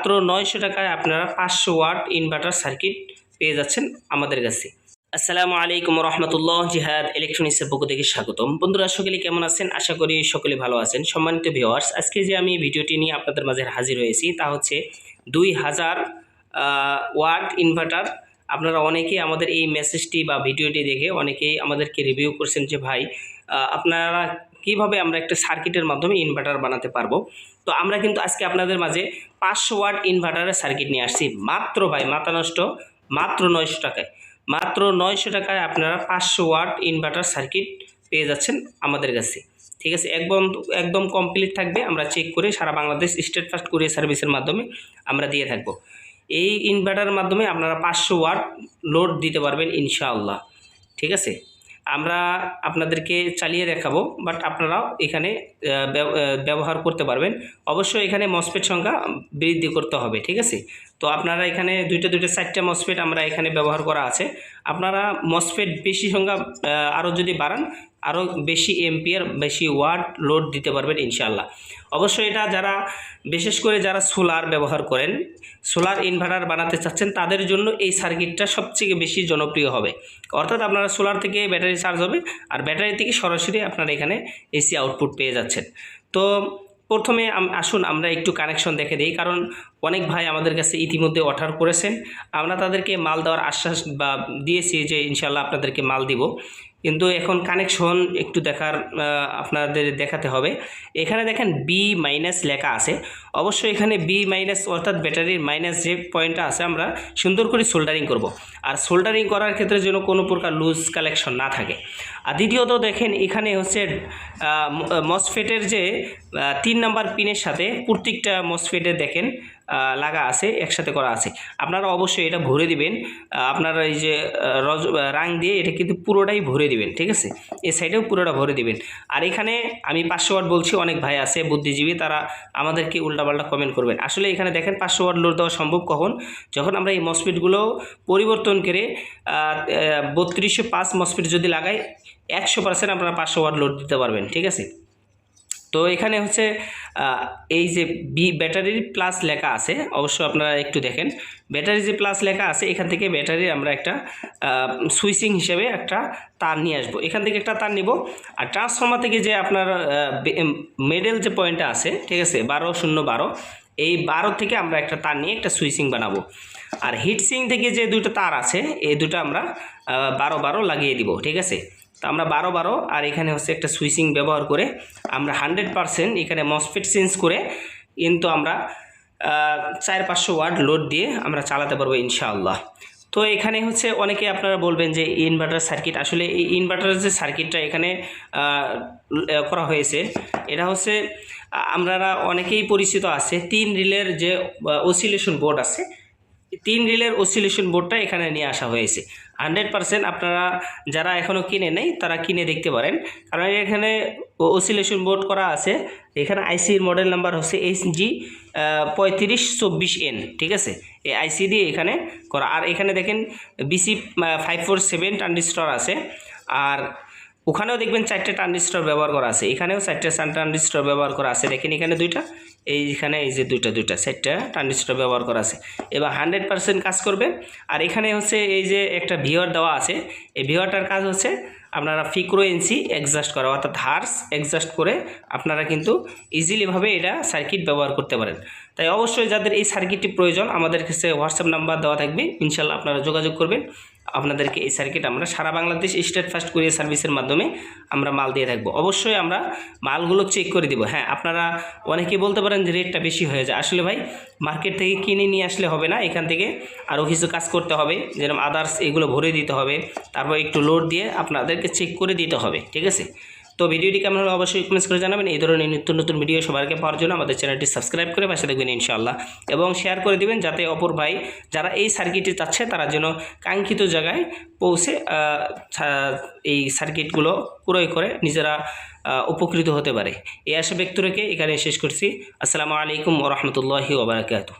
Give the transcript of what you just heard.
মাত্র নয়শো টাকায় আপনারা পাঁচশো ওয়াট ইনভার্টার সার্কিট পেয়ে যাচ্ছেন আমাদের কাছে। আসসালামু আলাইকুম রহমতুল্লাহ জিহাদ ইলেকট্রনিক্সের পক্ষ থেকে স্বাগতম। বন্ধুরা, সকলে কেমন আছেন? আশা করি সকলে ভালো আছেন। সম্মানিত ভিওয়ার্স আজকে যে আমি ভিডিওটি নিয়ে আপনাদের মাঝে হাজির হয়েছি তা হচ্ছে দুই হাজার ওয়াট ইনভার্টার আপনারা অনেকেই আমাদের এই মেসেজটি বা ভিডিওটি দেখে অনেকেই আমাদেরকে রিভিউ করছেন যে, ভাই আপনারা কীভাবে আমরা একটা সার্কিটের মাধ্যমে ইনভার্টার বানাতে পারব? তো আমরা কিন্তু আজকে আপনাদের মাঝে পাঁচশো ওয়াট ইনভার্টারের সার্কিট নিয়ে আসছি। মাত্র ভাই, মাথা নষ্ট, মাত্র নয়শো টাকায়। মাত্র নয়শো টাকায় আপনারা পাঁচশো ওয়াট ইনভার্টার সার্কিট পেয়ে যাচ্ছেন আমাদের কাছে। ঠিক আছে? একদম একদম কমপ্লিট থাকবে। আমরা চেক করে সারা বাংলাদেশ স্টেট ফার্স্ট কুরিয়ার সার্ভিসের মাধ্যমে আমরা দিয়ে থাকব। এই ইনভার্টারের মাধ্যমে আপনারা পাঁচশো ওয়াট লোড দিতে পারবেন ইনশাআল্লাহ। ঠিক আছে? আমরা আপনাদেরকে চালিয়ে দেখাবো বাট আপনারাও এখানে ব্যব- ব্যবহার করতে পারবেন। অবশ্যই এখানে মসপেট সংখ্যা বৃদ্ধি করতে হবে, ঠিক আছে? তো আপনারা এখানে দুইটা দুইটা, চারটা মসপেট আমরা এখানে ব্যবহার করা আছে। আপনারা মসপেট বেশি সংখ্যা আরও যদি বাড়ান আরও বেশি এমপিয়ার, বেশি ওয়াট লোড দিতে পারবেন ইনশাল্লাহ অবশ্যই এটা যারা, বিশেষ করে যারা সোলার ব্যবহার করেন, সোলার ইনভার্টার বানাতে চাচ্ছেন, তাদের জন্য এই সার্কিটটা সবথেকে বেশি জনপ্রিয় হবে। অর্থাৎ আপনারা সোলার থেকে ব্যাটারি চার্জ হবে, আর ব্যাটারি থেকে সরাসরি আপনারা এখানে এসি আউটপুট পেয়ে যাচ্ছেন। তো প্রথমে আসুন আমরা একটু কানেকশন দেখে দিই, কারণ অনেক ভাই আমাদের কাছে ইতিমধ্যে অর্ডার করেছেন। আমরা তাদেরকে মাল দেওয়ার আশ্বাস বা দিয়েছি যে ইনশাল্লাহ আপনাদেরকে মাল দিব। কিন্তু এখন কানেকশন একটু দেখার আপনাদের দেখাতে হবে। এখানে দেখেন বি মাইনাস লেখা আছে। অবশ্যই এখানে বি মাইনাস অর্থাৎ ব্যাটারির মাইনাস যে পয়েন্টটা আছে, আমরা সুন্দর করে সোল্ডারিং করব। আর সোল্ডারিং করার ক্ষেত্রে যেন কোনো প্রকার লুজ কালেকশন না থাকে। আর দ্বিতীয়ত দেখেন, এখানে হচ্ছে মসফেটের যে তিন নাম্বার পিনের সাথে প্রত্যেকটা মসফেটে দেখেন লাগা আছে, একসাথে করা আছে। আপনারা অবশ্যই এটা ভরে দিবেন। আপনারা এই যে রজ রাং দিয়ে এটা কিন্তু পুরোটাই ভরে দিবেন, ঠিক আছে? এই সাইডেও পুরোটা ভরে দিবেন। আর এখানে আমি পাঁচশো ওয়াট বলছি, অনেক ভাই আছে, বুদ্ধিজীবী, তারা আমাদেরকে উল্টাপাল্টা কমেন্ট করবেন। আসলে এখানে দেখেন পাঁচশো ওয়াট লোড দেওয়া সম্ভব কখন? যখন আমরা এই মসফিটগুলো পরিবর্তন করে বত্রিশশো পাঁচ মসফিট যদি লাগাই, একশো পার্সেন্ট আপনারা পাঁচশো ওয়াট লোড দিতে পারবেন, ঠিক আছে? তো এখানে হচ্ছে এই যে বি ব্যাটারির প্লাস লেখা আছে অবশ্য আপনারা একটু দেখেন। ব্যাটারি যে প্লাস লেখা আছে, এখান থেকে ব্যাটারির আমরা একটা সুইচিং হিসেবে একটা তার নিয়ে আসব। এখান থেকে একটা তার নিব। আর ট্রান্সফর্মার থেকে যে আপনার মেডেল যে পয়েন্টটা আছে, ঠিক আছে, বারো, শূন্য, বারো, এই বারো থেকে আমরা একটা তার নিয়ে একটা সুইচিং বানাবো। আর হিটসিং থেকে যে দুটো তার আছে, এই দুটো আমরা বারো বারো লাগিয়ে দিব, ঠিক আছে? তো আমরা বারো বারো, আর এখানে হচ্ছে একটা সুইচিং ব্যবহার করে আমরা হান্ড্রেড পারসেন্ট এখানে মসফিট চেঞ্জ করে কিন্তু আমরা চার পাঁচশো ওয়াট লোড দিয়ে আমরা চালাতে পারব ইনশাআল্লাহ। তো এখানে হচ্ছে অনেকে আপনারা বলবেন যে ইনভার্টার সার্কিট আসলে এই ইনভার্টারের যে সার্কিটটা এখানে করা হয়েছে, এটা হচ্ছে, আ- আপনারা অনেকেই পরিচিত আছে, তিন রিলের যে ওসিলেশন বোর্ড আছে তিন রিলের অসিলেশন বোর্ডটা এখানে নিয়ে আসা হয়েছে। হান্ড্রেড পারসেন্ট আপনারা যারা এখনও কিনে নেই, তারা কিনে দেখতে পারেন। কারণ এখানে অসিলেশন বোর্ড করা আছে। এখানে আইসির মডেল নাম্বার হচ্ছে এইচ জি পঁয়ত্রিশ চব্বিশ এন ঠিক আছে? এই আইসি দিয়ে এখানে করা। আর এখানে দেখেন BC five four seven transistor আছে। আর ওখানেও দেখবেন চারটে ট্রানজিস্টর ব্যবহার করা আছে। এখানেও চারটে ট্রানজিস্টর ব্যবহার করা আছে। দেখেন এখানে দুইটা এইখানে এই যে দুইটা দুইটা, চারটা ট্রানজিস্টর ব্যবহার করা আছে। এবার হান্ড্রেড পার্সেন্ট কাজ করবে। আর এখানে হচ্ছে এই যে একটা ভিওর দেওয়া আছে, এই ভিওরটার কাজ হচ্ছে আপনারা ফ্রিকোয়েন্সি অ্যাডজাস্ট করা, অর্থাৎ হার্স অ্যাডজাস্ট করে আপনারা কিন্তু ইজিলিভাবে এটা সার্কিট ব্যবহার করতে পারেন। তাই অবশ্যই যাদের এই সার্কিটটি প্রয়োজন, আমাদের কাছে হোয়াটসঅ্যাপ নাম্বার দেওয়া থাকবে। ইনশাল্লাহ আপনারা যোগাযোগ করবেন। আপনাদেরকে এই সার্কিট আমরা সারা বাংলাদেশ স্টেট ফার্স্ট কুরিয়ার সার্ভিসের মাধ্যমে আমরা মাল দিয়ে থাকব। অবশ্যই আমরা মালগুলো চেক করে দিব। হ্যাঁ আপনারা অনেকেই বলতে পারেন যে রেটটা বেশি হয়ে যায়। আসলে ভাই মার্কেট থেকে কিনে নিয়ে আসলে হবে না, এখান থেকে আরও কিছু কাজ করতে হবে, যেরকম আদার্স এগুলো ভরে দিতে হবে, তারপর একটু লোড দিয়ে আপনাদেরকে চেক করে দিতে হবে, ঠিক আছে? তো ভিডিওটি কেমন অবশ্যই কমেন্টস করে জানাবেন। এই ধরনের নিত্য নতুন ভিডিও সবাইকে পাওয়ার জন্য আমাদের চ্যানেলটি সাবস্ক্রাইব করে পাশে দেখবেন ইনশাআল্লাহ। এবং শেয়ার করে দিবেন যাতে অপর ভাই যারা এই সার্কিটটি চাচ্ছে তারা যেন কাঙ্ক্ষিত জায়গায় পৌঁছে এই সার্কিটগুলো ক্রয় করে নিজেরা উপকৃত হতে পারে। এই আশা ব্যক্ত রেখে এখানে শেষ করছি। আসসালামু আলাইকুম রহমতুল্লাহি ওবরাকাতু